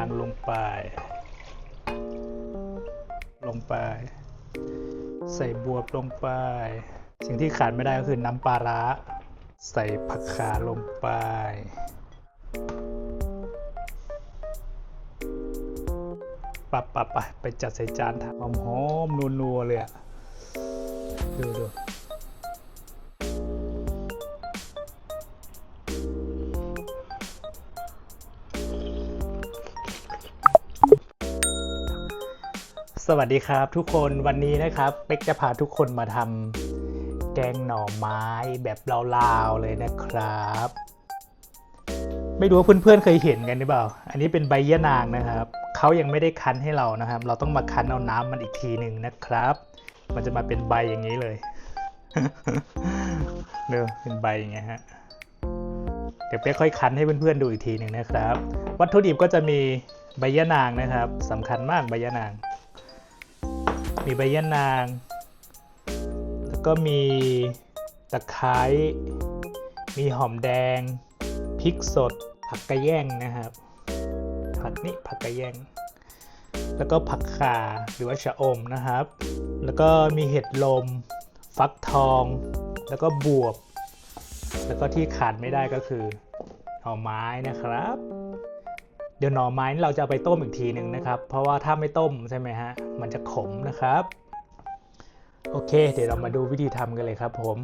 างลงไป ลงไป ใส่บวบลงไป สิ่งที่ขาดไม่ได้ก็คือน้ำปลาร้า ใส่ผักขาลงไป ปับปับไปไปจัดใส่จานทำหอมหอมๆนัวๆเลยอะดูดู สวัสดีครับทุกคนวันนี้นะครับเป็กจะพาทุกคนมาทำแกงหน่อไม้แบบลาวๆเลยนะครับ ไม่รู้ว่าเพื่อนๆเคยเห็นกันหรือเปล่า อันนี้เป็นใบยะนางนะครับเขายังไม่ได้คั้นให้เรานะครับ เราต้องมาคั้นเอาน้ำมันอีกทีหนึ่งนะครับ มันจะมาเป็นใบอย่างนี้เลยเดี๋ยวเป็นใบอย่างเงี้ยฮะเดี๋ยวเป๊กค่อยคั้นให้เพื่อนๆดูอีกทีหนึ่งนะครับ วัตถุดิบก็จะมีใบยะนางนะครับสำคัญมากใบยะนาง มีใบยะนาง แล้วก็มีตะไคร้มีหอมแดงพริกสด ผักกระแยงนะครับผักนี้ผักกระแยง แล้วก็ผักข่าหรือว่าชะอมนะครับ แล้วก็มีเห็ดลม ฟักทอง แล้วก็บวบ แล้วก็ที่ขาดไม่ได้ก็คือหน่อไม้นะครับ เดี๋ยวหน่อไม้นี่เราจะไปต้มอีกทีหนึ่งนะครับ เพราะว่าถ้าไม่ต้มใช่ไหมฮะ มันจะขมนะครับ โอเค เดี๋ยวเรามาดูวิธีทำกันเลยครับ ผม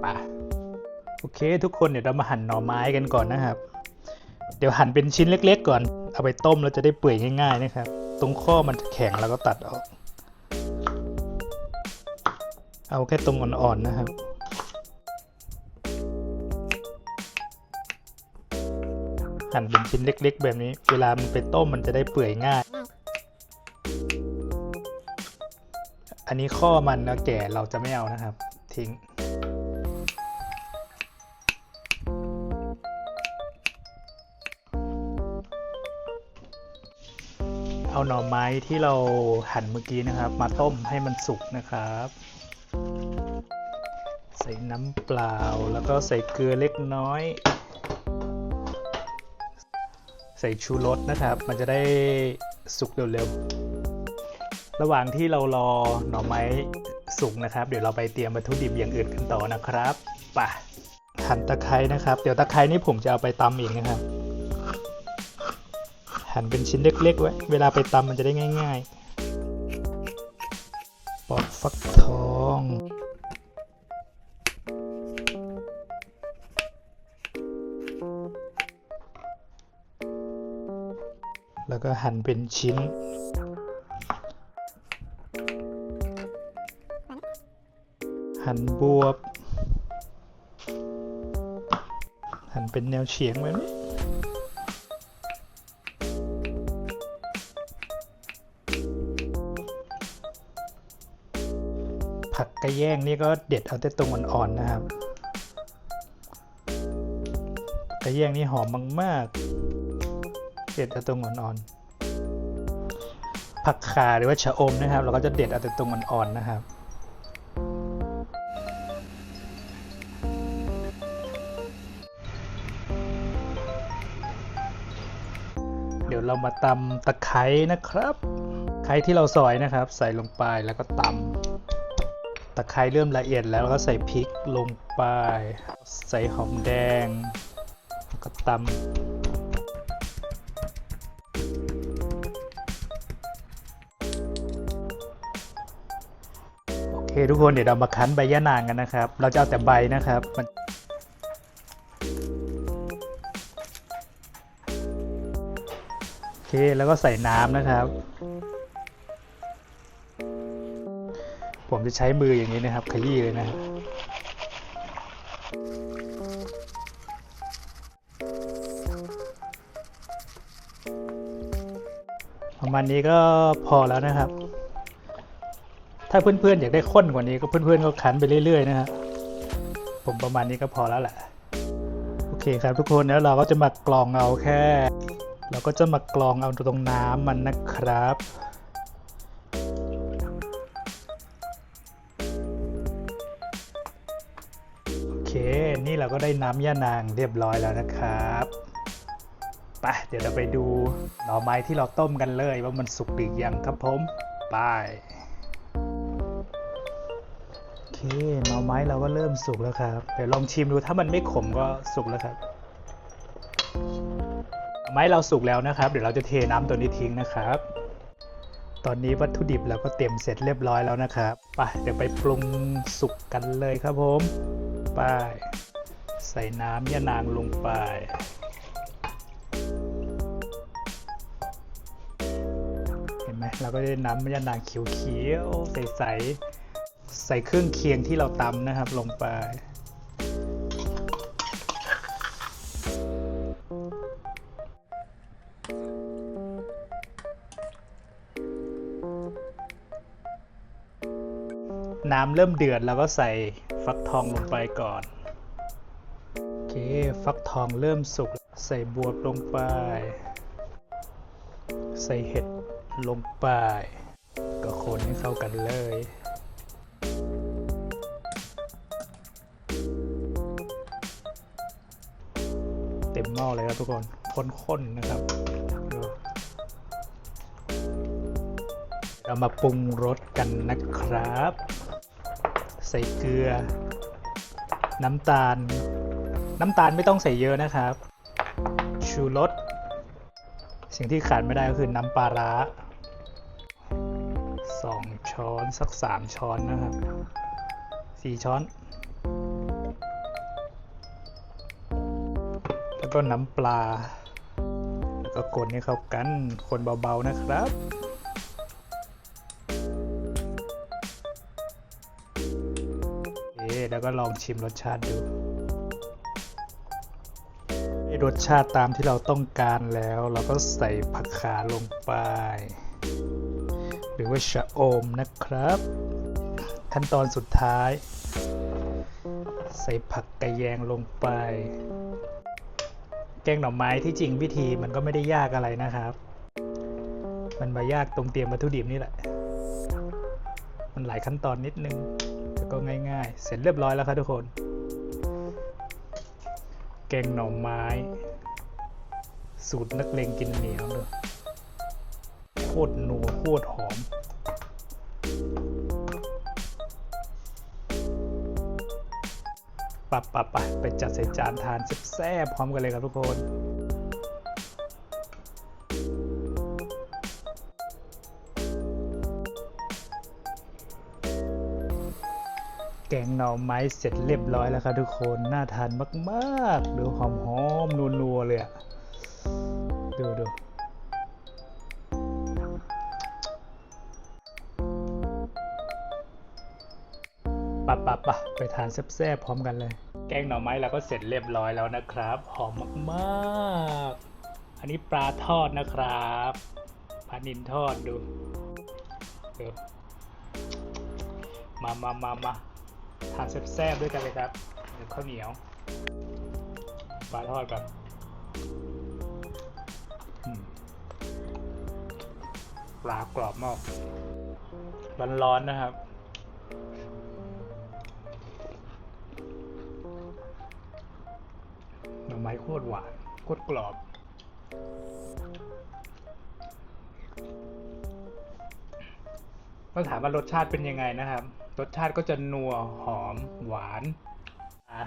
ไปโอเค ทุกคนเดี๋ยวเรามาหั่นหน่อไม้กันก่อนนะครับ เดี๋ยวหั่นเป็นชิ้นเล็ก ๆ ก่อน เอาไปต้มเราจะได้เปื่อยง่ายๆนะครับ ตรงข้อมันจะแข็งแล้วก็ตัดออก เอาแค่ตรงอ่อนๆนะครับ หั่นเป็นชิ้นเล็ก ๆ แบบนี้ เวลามันไปต้มมันจะได้เปื่อยง่าย อันนี้ข้อมันนะแก่เราจะไม่เอานะครับ ทิ้ง เอาหน่อไม้ที่เราหั่นเมื่อกี้นะครับ มาต้มให้มันสุกนะครับใส่น้ำเปล่าแล้วก็ใส่เกลือเล็กน้อยใส่ชูรสนะครับ มันจะได้สุกเร็วๆ ระหว่างที่เรารอหน่อไม้สุกนะครับ เดี๋ยวเราไปเตรียมวัตถุดิบอย่างอื่นกันต่อนะครับป่ะหั่นตะไคร้นะครับ เดี๋ยวตะไคร้นี่ผมจะเอาไปตำเองนะครับ หั่นเป็นชิ้นเล็กๆไว้ เวลาไปตำมันจะได้ง่าย ๆ ปอกฟักทอง ก็หั่นเป็นชิ้น หั่นบวบ หั่นเป็นแนวเฉียงแบบนี้ผักกระแยงนี่ก็เด็ดเอาแต่ตรงอ่อนๆนะครับกระแยงนี่หอมมากๆ เด็ดเอาตรงอ่อนๆผักขาหรือว่าชะอมนะครับ เราก็จะเด็ดเอาแต่ตรงอ่อนๆนะครับเดี๋ยวเรามาตำตะไคร้นะครับไคร้ที่เราซอยนะครับ ใส่ลงไปแล้วก็ตำตะไคร้เริ่มละเอียดแล้วก็ใส่พริกลงไป ใส่หอมแดงแล้วก็ตำ เคทุกคนเดี๋ยวเรามาคั้นใบยะนางกันนะครับ เราจะเอาแต่ใบนะครับมันโอเคแล้วก็ใส่น้ำนะครับ ผมจะใช้มืออย่างนี้นะครับ ขยี้เลยนะครับประมาณนี้ก็พอแล้วนะครับ ถ้าเพื่อนๆอยากได้ข้นกว่านี้ก็เพื่อนๆก็คันไปเรื่อยๆนะครับผมประมาณนี้ก็พอแล้วแหละโอเคครับทุกคนแล้วเราก็จะมากรองเอาแค่ เราก็จะมากรองเอาตรงน้ำมันนะครับโอเคนี่เราก็ได้น้ำย่านางเรียบร้อยแล้วนะครับไปเดี๋ยวเราไปดูหน่อไม้ที่เราต้มกันเลยว่ามันสุกหรือยังครับผม ไป หน่อไม้เราก็เริ่มสุกแล้วครับ เดี๋ยวลองชิมดูถ้ามันไม่ขมก็สุกแล้วครับไม้เราสุกแล้วนะครับ เดี๋ยวเราจะเทน้ำตัวนี้ทิ้งนะครับ ตอนนี้วัตถุดิบเราก็เตรียมเสร็จเรียบร้อยแล้วนะครับไปเดี๋ยวไปปรุงสุกกันเลยครับผมไปใส่น้ำยะนางลงไปเห็นไหมเราก็ได้น้ำยะนางเขียวๆใสๆ ใส่เครื่องเคียงที่เราตำนะครับลงไป น้ำเริ่มเดือดเราก็ใส่ฟักทองลงไปก่อน โอเค ฟักทองเริ่มสุก ใส่บวบลงไป ใส่เห็ดลงไป ก็คนให้เข้ากันเลย เต็มหม้อเลยครับทุกคนข้นๆนะครับเรามาปรุงรสกันนะครับ ใส่เกลือ น้ำตาล น้ำตาลไม่ต้องใส่เยอะนะครับ ชูรสสิ่งที่ขาดไม่ได้ก็คือน้ำปลาร้าสองช้อนสักสามช้อนนะครับสี่ช้อน ก็น้ำปลา แล้วก็คนให้เข้ากัน คนเบาๆนะครับเอ๊แล้วก็ลองชิมรสชาติดูได้รสชาติตามที่เราต้องการแล้ว เราก็ใส่ผักขาลงไป หรือว่าชะอมนะครับ ขั้นตอนสุดท้าย ใส่ผักกระแยงลงไป แกงหน่อไม้ที่จริงวิธีมันก็ไม่ได้ยากอะไรนะครับ มันมายากตรงเตรียมวัตถุดิบนี่แหละ มันหลายขั้นตอนนิดนึงแต่ก็ง่ายๆ เสร็จเรียบร้อยแล้วครับทุกคน แกงหน่อไม้ สูตรนักเลงกินเหนียวเลยโคตรนัวโคตรหอม ปับปับไปไปจัดใส่จานทานแซ่บๆพร้อมกันเลยครับทุกคนแกงหน่อไม้เสร็จเรียบร้อยแล้วครับทุกคนน่าทานมากๆ ดูหอมหอมนัวๆเลยอะดูดูปะปะปะไปทานแซ่บๆพร้อมกันเลย แกงหน่อไม้เราก็เสร็จเรียบร้อยแล้วนะครับ หอมมากๆ อันนี้ปลาทอดนะครับปลานินทอดดูดูมามามามาทานแซ่บๆด้วยกันเลยครับเดี๋ยวข้าวเหนียวปลาทอดก่อนอืมปลากรอบมากร้อนๆนะครับ ไม้โคตรหวาน โคตรกรอบต้องถามว่ารสชาติเป็นยังไงนะครับ รสชาติก็จะนัวหอมหวานอะ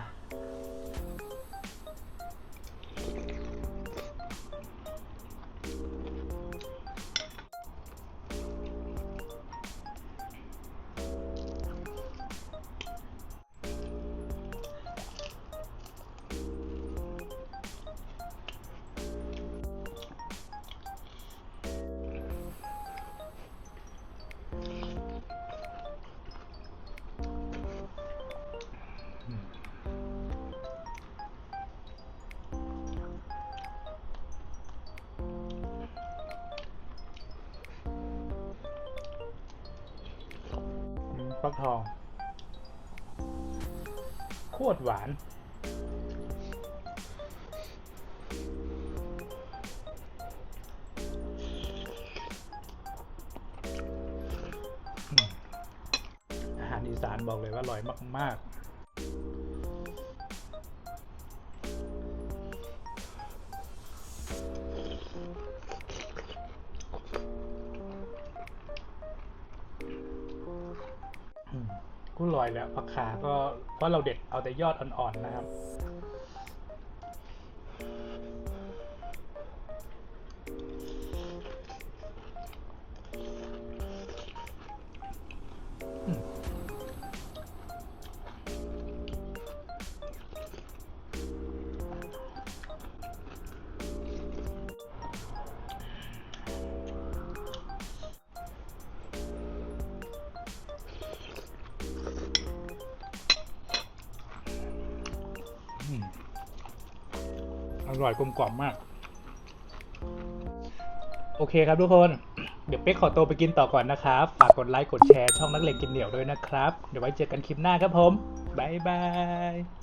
ฟักทอง โคตรหวาน อาหารอีสานบอกเลยว่าอร่อยมาก ๆ ก็ลอยแล้วผักขาก็เพราะเราเด็ดเอาแต่ยอดอ่อนๆนะครับ อร่อยกลมกล่อมมาก โอเคครับทุกคน เดี๋ยวเป๊กขอตัวไปกินต่อก่อนนะครับ ฝากกดไลค์กดแชร์ช่องนักเลงกินเหนียวด้วยนะครับ เดี๋ยวไว้เจอกันคลิปหน้าครับผม บ๊ายบาย